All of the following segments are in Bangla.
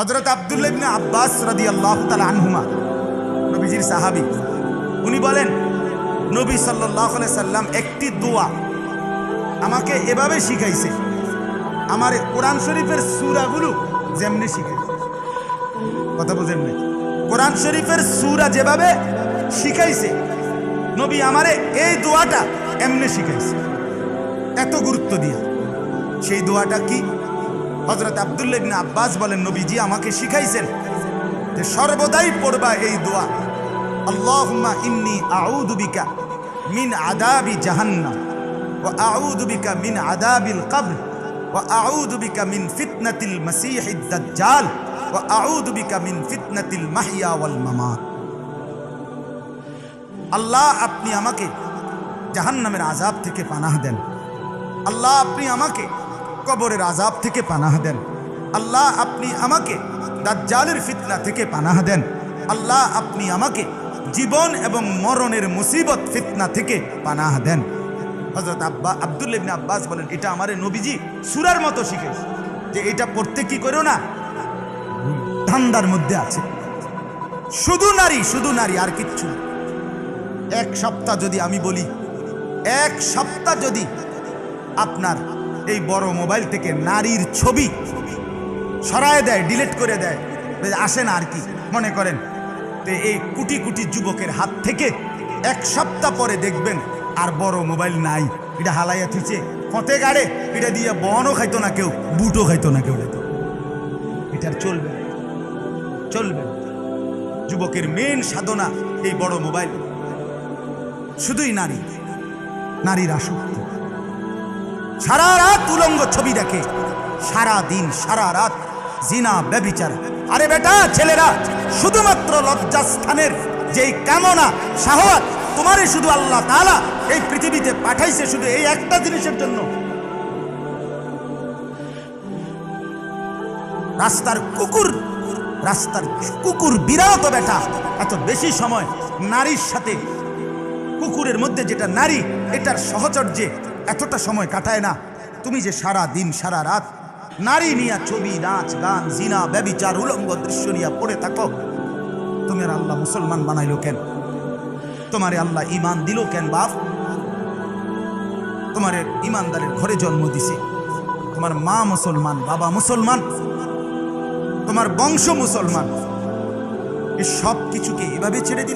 হজরত আবদুল্লাহ ইবনে আব্বাস রাদি আল্লাহ আনহুমা, নবীজির সাহাবি। উনি বলেন, নবী সাল্লাহ সাল্লাম একটি দোয়া আমাকে এভাবে শিখাইছে। আমার কোরআন শরীফের সুরাগুলো যেমনি শিখাইছে। কথা বুঝেন নাই? কোরআন শরীফের সুরা যেভাবে শিখাইছে, নবী আমারে এই দোয়াটা এমনি শিখাইছে। এত গুরুত্ব দিয়া। সেই দোয়াটা কি? হজরত আবদুল্লাহ ইবনে আব্বাস বলেন, নবীজি আমাকে শিখাইছেন যে সর্বদাই পড়বা এই দোয়া। আল্লাহুম্মা ইন্নি আউযু বিকা মিন আদাবি জাহান্নাম, ওয়া আউযু বিকা মিন আদাবিল কবর, ওয়া আউযু বিকা মিন ফিতনাতিল মাসীহিদ দাজ্জাল, ওয়া আউযু মিন ফিতনাতিল মাহইয়া ওয়াল মামাত। আল্লাহ আপনি আমাকে জাহান্নামের আজাব থেকে পানাহ দেন। আল্লাহ আপনি আমাকে কবরের আজাব থেকে পানাহ দেন। আল্লাহ আপনি আমাকে দাজ্জালের ফিতনা থেকে পানাহ দেন। আল্লাহ আপনি আমাকে জীবন এবং মরণের মুসিবত ফিতনা থেকে পানাহ দেন। হজরত আব্বা আবদুল্লা ইবনে আব্বাস বলেন, এটা আমারে নবীজি সুরার মতো শিখেছে যে এটা পড়তে কি করো না, ধান্দার মধ্যে আছে। শুধু নারী শুধু নারী, আর কিচ্ছু এক সপ্তাহ যদি আমি বলি, এক সপ্তাহ যদি আপনার এই বড় মোবাইল থেকে নারীর ছবি সরায় দেয় ডিলিট করে দেয়। আসে না আর কি, মনে করেন। তো এই কুটি কুটি যুবকের হাত থেকে এক সপ্তাহ পরে দেখবেন আর বড় মোবাইল নাই। এটা হালাইয়া থুইছে ফতে গাড়ে এটা দিয়ে বনও খাইতো না কেউ, বুটও খাইতো না কেউ। এটা আর চলবে। চলবে। যুবকের মেন সাধনা এই বড় মোবাইল। শুধুই নারী, নারীর আসক্তি। সারা রাত উলঙ্গ ছবি দেখে। সারা দিন, সারা রাত জিনা ব্যবিচার আরে বেটা, ছেলেরা, শুধুমাত্র লজ্জাস্থানের যেই কামনা, সাহস, তোমারই শুধু আল্লাহ তাআলা এই পৃথিবীতে পাঠাইছে শুধু এই একটা জিনিসের জন্য। রাস্তার কুকুর রাস্তার কুকুর বিরাট বেটা, এত বেশি সময় নারীর সাথে। কুকুরের মধ্যে যেটা নারী, এটার সহচর্যে এতটা সময় কাটায় না। তুমি যে সারা দিন, সারা রাত নারী নিয়া ছবি, নাচ, গান, জিনা, ব্যবিচার, উলঙ্গ দৃশ্য নিয়ে পড়ে থাকো। তোমার আল্লাহ মুসলমান বানাইলো কেন? তোমারে আল্লাহ ইমান দিল কেন বাপ? তোমার ইমানদারের ঘরে জন্ম দিছে। তোমার মা মুসলমান, বাবা মুসলমান, তোমার বংশ মুসলমান। এই সব কিছুকে এভাবে ছেড়ে দিল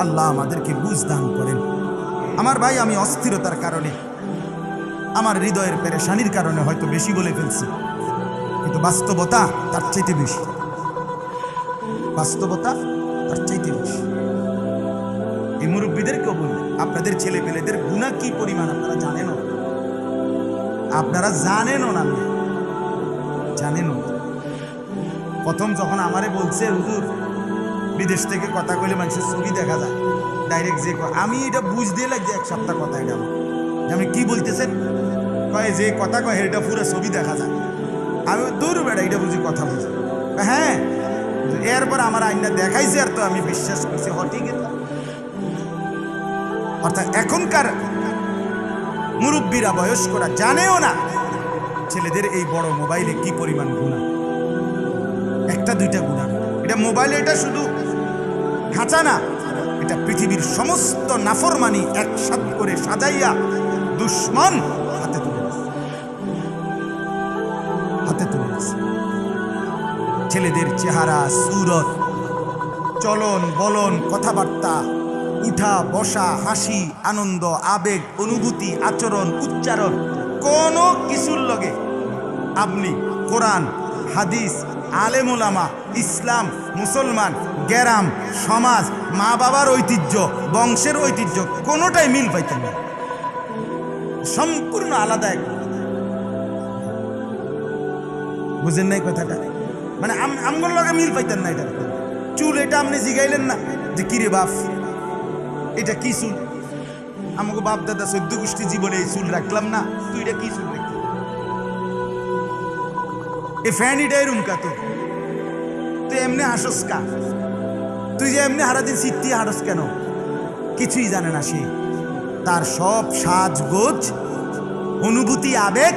আল্লাহ আমাদেরকে বুঝ দান করেন। আমার ভাই, আমি অস্থিরতার কারণে, আমার হৃদয়ের পেরেশানির কারণে হয়তো বেশি বলে ফেলছি। কিন্তু বাস্তবতা তার চাইতে বেশি। বাস্তবতা তার চাইতে বেশি। এই মুরব্বীদেরকেও বলি, আপনাদের ছেলে পেলেদের গুণা কি পরিমাণ আপনারা জানেনও আপনারা জানেনও না। জানেনও প্রথম যখন আমারে বলছে, হুজুর বিদেশ থেকে কথা কইলে মানুষের ছবি দেখা যায়। ডাইরেক্ট যে আমি এটা বুঝতে লাগছে এক সপ্তাহ কথা এটা। আমি কি বলতেছেন? কয়, যে কথা কয় এটা পুরো ছবি দেখা যায়। আমি দূর বেড়া এটা বুঝি কথা বুঝি হ্যাঁ। এরপর আমার আইনটা দেখাইছে আর তো আমি বিশ্বাস করছি হ ঠিক আছে অর্থাৎ এখনকার মুরব্বীরা, বয়স্করা জানেও না ছেলেদের এই বড় মোবাইলে কি পরিমাণ গুণা। একটা, দুইটা গুণা। এটা মোবাইলে এটা শুধু খাঁচা না, এটা পৃথিবীর সমস্ত নাফরমানি একসাথ করে সাজাইয়া দুশ্মন হাতে তুলে হাতে তুলে ছেলেদের চেহারা, সুরত, চলন, বলন, কথাবার্তা, উঠা, বসা, হাসি, আনন্দ, আবেগ, অনুভূতি, আচরণ, উচ্চারণ, কোনো কিছুর লগে আপনি কোরআন, হাদিস, আলেমুলামা, ইসলাম, মুসলমান গ্যারাম, সমাজ মা বাবার ঐতিহ্য, বংশের ঐতিহ্য, কোনোটাই মিল পাইতেন না। সম্পূর্ণ আলাদা এক বুঝেন নাই কথাটা? মানে আম- আমগুলোর লগে মিল পাইতেন না এটা। চুল এটা আপনি জিগাইলেন না যে কিরে বাপ, এটা কি চুল? আমাকে বাপ, দাদা, চোদ্দ গোষ্ঠী জীবনে এই চুল রাখলাম না, তুই এটা কি চুল রাখলি? এ ফ্যান এটাই রুমকা তো তুই এমনি হাসস কা? যে এমনি হারাদিন সিদ্ধি হারস কেন? কিছুই জানে না সে। তার সব সাজগোজ, অনুভূতি, আবেগ,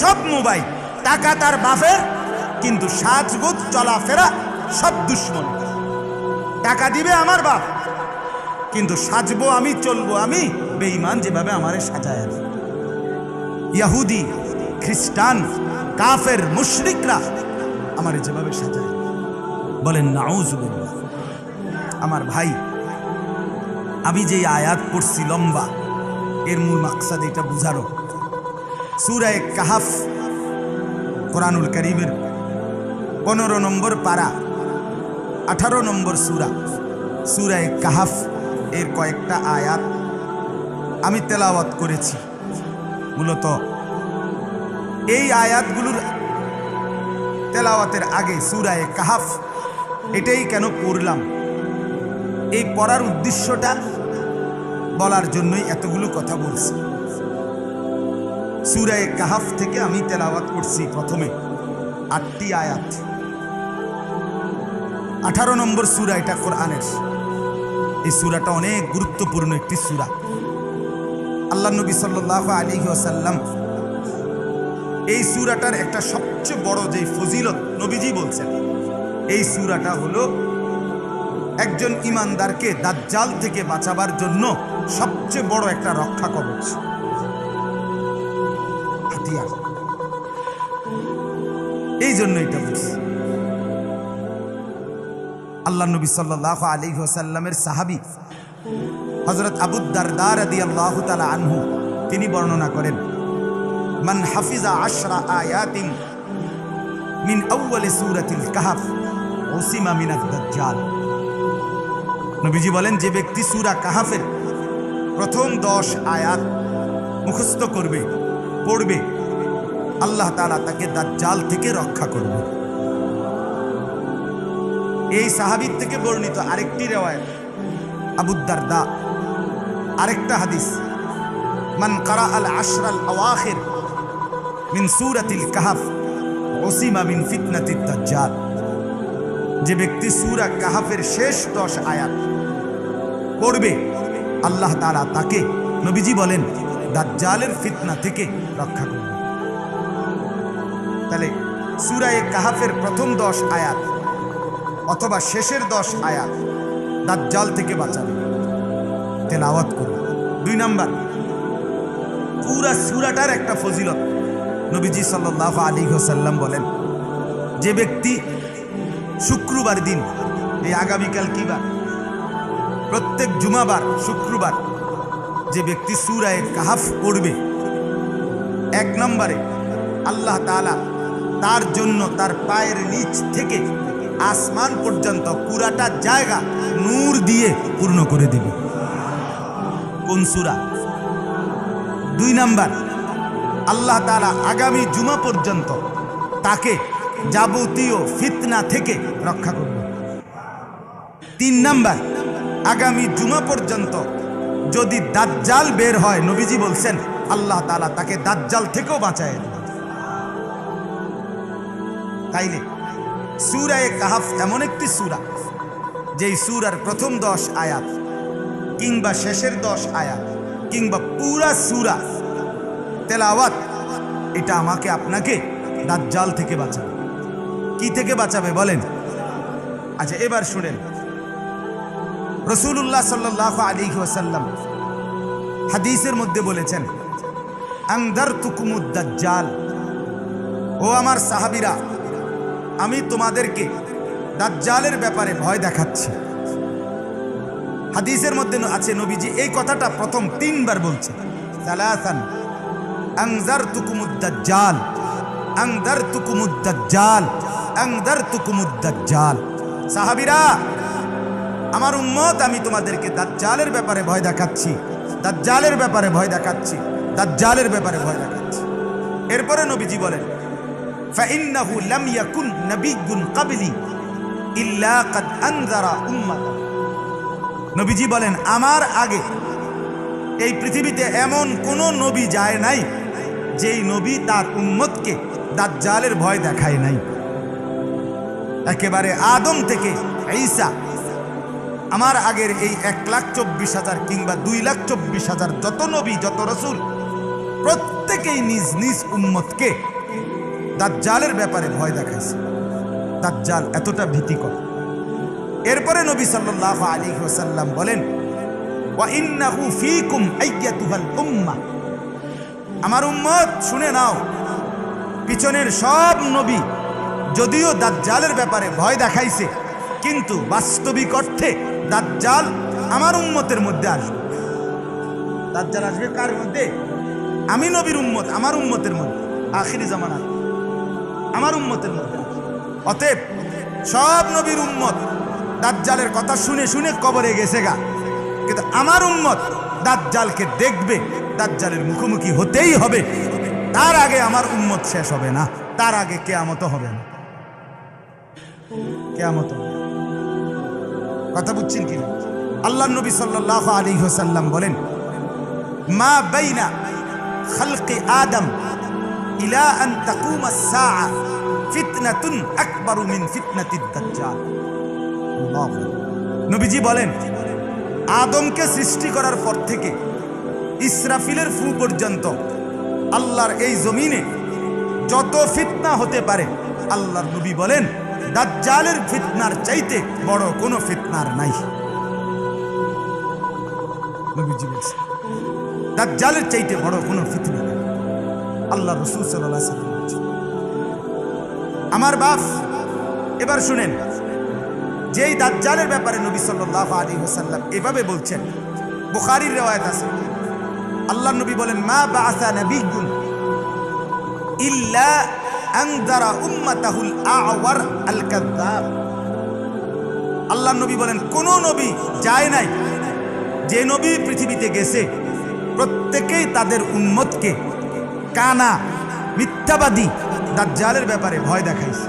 সব মোবাইল। টাকা তার বাপের, কিন্তু সাজগোজ, চলাফেরা সব দুশ্মন টাকা দিবে আমার বাপ, কিন্তু সাজবো আমি, চলবো আমি, বেঈমান যেভাবে আমারে সাজায় ইয়াহুদি, খ্রিস্টান, কাফের, মুশরিকরা আমারে যেভাবে সাজায় বলেন, নাউজুবিল্লাহ। আমার ভাই। আমি যে আয়াত পড়ছি লম্বা এর মূল মাকসাদ এটা বুঝারো সুরায় কাহাফ, কোরআনুল করিমের পনেরো নম্বর পারা, আঠারো নম্বর সুরা সুরায় কাহাফ এর কয়েকটা আয়াত আমি তেলাওয়াত করেছি। মূলত এই আয়াতগুলোর তেলাওয়াতের আগে সুরায় কাহাফ এটাই কেন পড়লাম? এই পড়ার উদ্দেশ্যটা বলার জন্যই এতগুলো কথা বলছি। সুরায় কাহাফ থেকে আমি তেলাওয়াত করছি প্রথমে আটটি আয়াত। আঠারো নম্বর সুরা এটা কোরআনের। এই সুরাটা অনেক গুরুত্বপূর্ণ একটি সুরা। আল্লাহ নবী সাল্লাহ আলী ওসাল্লাম এই সুরাটার একটা সবচেয়ে বড় যে ফজিলত নবীজি বলছেন, এই সুরাটা হলো একজন ইমানদারকে দাজ্জাল থেকে বাঁচাবার জন্য সবচেয়ে বড় একটা রক্ষা কবচ। হাতিয়ার। এই জন্য এটা বলছি আল্লাহ নবী সাল্লাহ আলী ওসাল্লামের সাহাবি হজরত আবুদ্দারদার আদি আল্লাহ তালা আনহু, তিনি বর্ণনা করেন, মান হাফিজা আশরা আয়াতিন মিন আউ্বালে সুরাতিল কাহাফ ওসিমা মিনাদ দাজ্জাল। নবীজি বলেন, যে ব্যক্তি সুরা কাহাফের প্রথম দশ আয়াত মুখস্থ করবে, পড়বে, আল্লাহ তালা তাকে দাজ্জাল থেকে রক্ষা করবে। এই সাহাবির থেকে বর্ণিত আরেকটি রেওয়ায়ত আবুদ্দার দা আরেকটা হাদিস, মান কারা আল আশরাল আওয়াখির মিন সুরাতিল কাহাফ ওসিমা মিন ফিতনাতিদ দাজ্জাল। যে ব্যক্তি সুরা কাহাফের শেষ দশ আয়াত পড়বে, আল্লাহ তাআলা তাকে নবীজি বলেন, দাজ্জালের ফিতনা থেকে রক্ষা করবে তাহলে সুরায়ে কাহাফের প্রথম দশ আয়াত অথবা শেষের দশ আয়াত দাজ্জাল থেকে বাঁচাবে। তেলাওয়াত করবে দুই নাম্বার, পুরা সুরাটার একটা ফজিলত নবীজি সাল্লাহ আলী হোসাল্লাম বলেন, যে ব্যক্তি শুক্রবার দিন। এই আগামীকাল কি বার? প্রত্যেক জুমাবার, শুক্রবার যে ব্যক্তি সুরায় কাহাফ পড়বে, এক নম্বরে আল্লাহ তাআলা তার জন্য তার পায়ের নিচ থেকে আসমান পর্যন্ত পুরাটা জায়গা নূর দিয়ে পূর্ণ করে দেবে। কোন সুরা? দুই নাম্বার, আল্লাহ তাআলা আগামী জুমা পর্যন্ত তাকে যাবতীয় ফিতনা থেকে রক্ষা করবে। তিন নাম্বার, আগামী জুমা পর্যন্ত যদি দাজ্জাল বের হয়, নবীজি বলছেন, আল্লাহ তাআলা তাকে দাজ্জাল থেকেও বাঁচায় তাইলে, সুরায় কাহাফ এমন একটি সুরা, যেই সুরার প্রথম দশ আয়াত কিংবা শেষের দশ আয়াত কিংবা পুরা সুরা, তেলাওয়াত, এটা আমাকে আপনাকে দাজ্জাল থেকে বাঁচাবে। কি থেকে বাঁচাবে বলেন? আচ্ছা এবার শুনেন। রসুল্লাহ সাল্লাহ আলী ওয়াসাল্লাম হাদিসের মধ্যে বলেছেন আংদার তুকুমুদ্দাজ্জাল ও আমার সাহাবিরা, আমি তোমাদেরকে দাজ্জালের ব্যাপারে ভয় দেখাচ্ছি। হাদিসের মধ্যে আছে, নবীজি এই কথাটা প্রথম তিনবার বলছে সালাসান আংজার তুকুমুদ্দাজ্জাল আংদার তুকুমুদ্দাজ্জাল আংদার তুকুমুদ্দাজ্জাল সাহাবিরা আমার উম্মত আমি তোমাদেরকে দাজ্জালের ব্যাপারে ভয় দেখাচ্ছি দাজ্জালের ব্যাপারে ভয় দেখাচ্ছি দাজ্জালের ব্যাপারে ভয় দেখাচ্ছি এরপরে নবীজি বলেন فإنه لم يكن نبي قبلي إلا قد أنذر أمته নবীজি বলেন আমার আগে এই পৃথিবীতে এমন কোন নবী যায় নাই যেই নবী তার উম্মতকে দাজ্জালের ভয় দেখায় নাই একেবারে আদম থেকে ঈসা। আমার আগের এই এক লাখ চব্বিশ হাজার কিংবা দুই লাখ চব্বিশ হাজার যত নবী, যত রসুল, প্রত্যেকেই নিজ নিজ উম্মতকে দাজ্জালের ব্যাপারে ভয় দেখাইছে। দাজ্জাল এতটা ভীতিকর। এরপরে নবী সাল্লাল্লাহু আলী ওয়াসাল্লাম বলেন আমার উম্মত, শুনে নাও, পিছনের সব নবী যদিও দাজ্জালের ব্যাপারে ভয় দেখাইছে, কিন্তু বাস্তবিক অর্থে দাজ্জাল আমার উম্মতের মধ্যে আসবে। দাজ্জাল আসবে কার মধ্যে? আমি নবীর উম্মত, আমার উম্মতের মধ্যে। আখিরি জামানা আমার উম্মতের মধ্যে অতএব সব নবীর উম্মত দাজ্জালের কথা শুনে শুনে কবরে গেছে গা। কিন্তু আমার উম্মত দাজ্জালকে দেখবে, দাজ্জালের মুখোমুখি হতেই হবে। তার আগে আমার উম্মত শেষ হবে না। তার আগে কেয়ামত হবে না। কেয়ামত কথা বুঝছেন কি আল্লাহ নবী সাল্লাহ আলী হোসাল্লাম বলেন, মা বাইনা খালকে আদম ইলা আন তাকুমা সাআ ফিতনাতুন আকবারু মিন ফিতনাতিদ দাজ্জাল। নবীজি বলেন, আদমকে সৃষ্টি করার পর থেকে ইসরাফিলের ফু পর্যন্ত আল্লাহর এই জমিনে যত ফিতনা হতে পারে, আল্লাহর নবী বলেন দাজ্জালের ফিতনার চাইতে বড় কোনো ফিতনার নাই। দাজ্জালের চাইতে বড় কোনো ফিতনা নাই। আল্লাহ রসুল সাল্লাহ আমার বাপ, এবার শুনেন, যেই দাজ্জালের ব্যাপারে নবী সাল্লাল্লাহু আলাইহি ওয়াসাল্লাম এভাবে বলছেন, বুখারীর রওয়ায়াত আছে। আল্লাহ নবী বলেন, মা বাআসা নাবিয়্যুন ইল্লা আওয়ার আল কাযযাব আল্লাহ নবী বলেন, কোন নবী যায় নাই। যে নবী পৃথিবীতে গেছে, প্রত্যেকেই তাদের উম্মতকে কানা, মিথ্যাবাদী, দাজ্জালের ব্যাপারে ভয় দেখাইছে।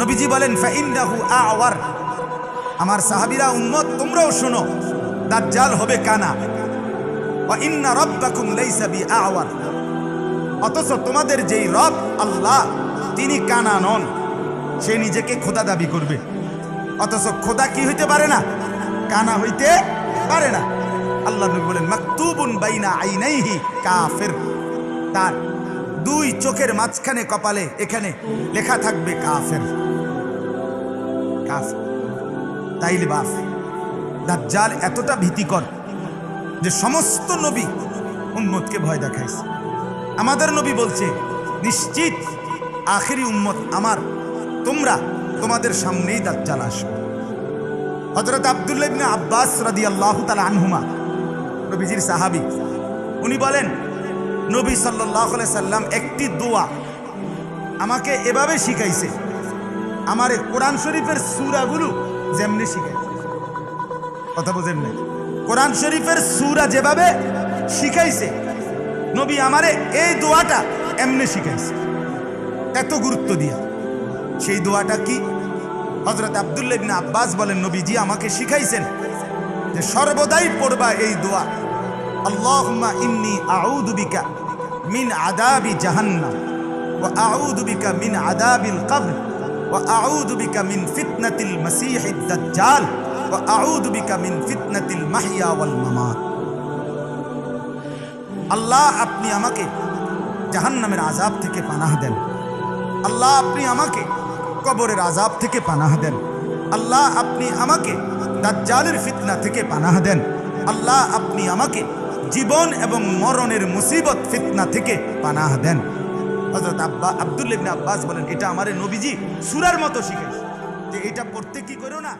নবীজি বলেন, ফাইন্দাহু আওয়ার। আমার সাহাবিরা, উম্মত, তোমরাও শোনো, দাজ্জাল হবে কানা। ইন্না রাব্বাকুম লাইসা বিআওয়ার অথচ তোমাদের যেই রব, আল্লাহ, তিনি কানা নন সে নিজেকে খোদা দাবি করবে। অথচ খোদা কি হইতে পারে না? কানা হইতে পারে না। আল্লাহ নবী বলেন, মাকতুবুন বাইনা আইনাইহি কাফির। তার দুই চোখের মাঝখানে কপালে এখানে লেখা থাকবে কাফের। কাফের। তাইলে বাফ দাজ্জাল এতটা ভীতিকর যে সমস্ত নবী উম্মতকে ভয় দেখাইছে। আমাদের নবী বলছে, নিশ্চিত আখেরি উম্মত আমার। তোমরা তোমাদের সামনেই দাজ্জাল আসবে। হজরত আবদুল্লাহ ইবনে আব্বাস রাদিয়াল্লাহু তাআলা আনহুমা, নবীজির সাহাবী, উনি বলেন, নবী আলাইহি সাল্লাম একটি দোয়া আমাকে এভাবে শিখাইছে। আমার কোরআন শরীফের সূরাগুলো যেমনি শিখাইছে। কথা বোঝেন না কোরআন শরীফের সূরা যেভাবে শিখাইছে নবী আমারে এই দোয়াটা এমনি শিখাইছে। এত গুরুত্ব দিয়া। সেই দোয়াটা কি? হজরত আবদুল্লাহ আব্বাস বলেন, নবীজি আমাকে শিখাইছেন যে সর্বদাই পড়বা এই দোয়া। আল্লাহুম্মা ইন্নী আউযু বিকা মিন আযাবি জাহান্নাম ওয়া আউযু বিকা মিন আযাবিল কবর ওয়া আউযু বিকা মিন ফিতনাতিল মাসীহিদ দাজ্জাল ওয়া আউযু বিকা মিন ফিতনাতিল মাহইয়া ওয়াল মামাত। আল্লাহ আপনি আমাকে জাহান্নামের আযাব থেকে পানাহ দেন। আল্লাহ আপনি আমাকে কবরের আজাব থেকে পানাহ দেন। আল্লাহ আপনি আমাকে দাজ্জালের ফিতনা থেকে পানাহ দেন। আল্লাহ আপনি আমাকে জীবন এবং মরণের মুসিবত ফিতনা থেকে পানাহ দেন। হজরত আব্বা আব্দুল আব্বাস বলেন, এটা আমারে নবীজি সুরার মতো শিখেছে যে এটা পড়তে কি করো না?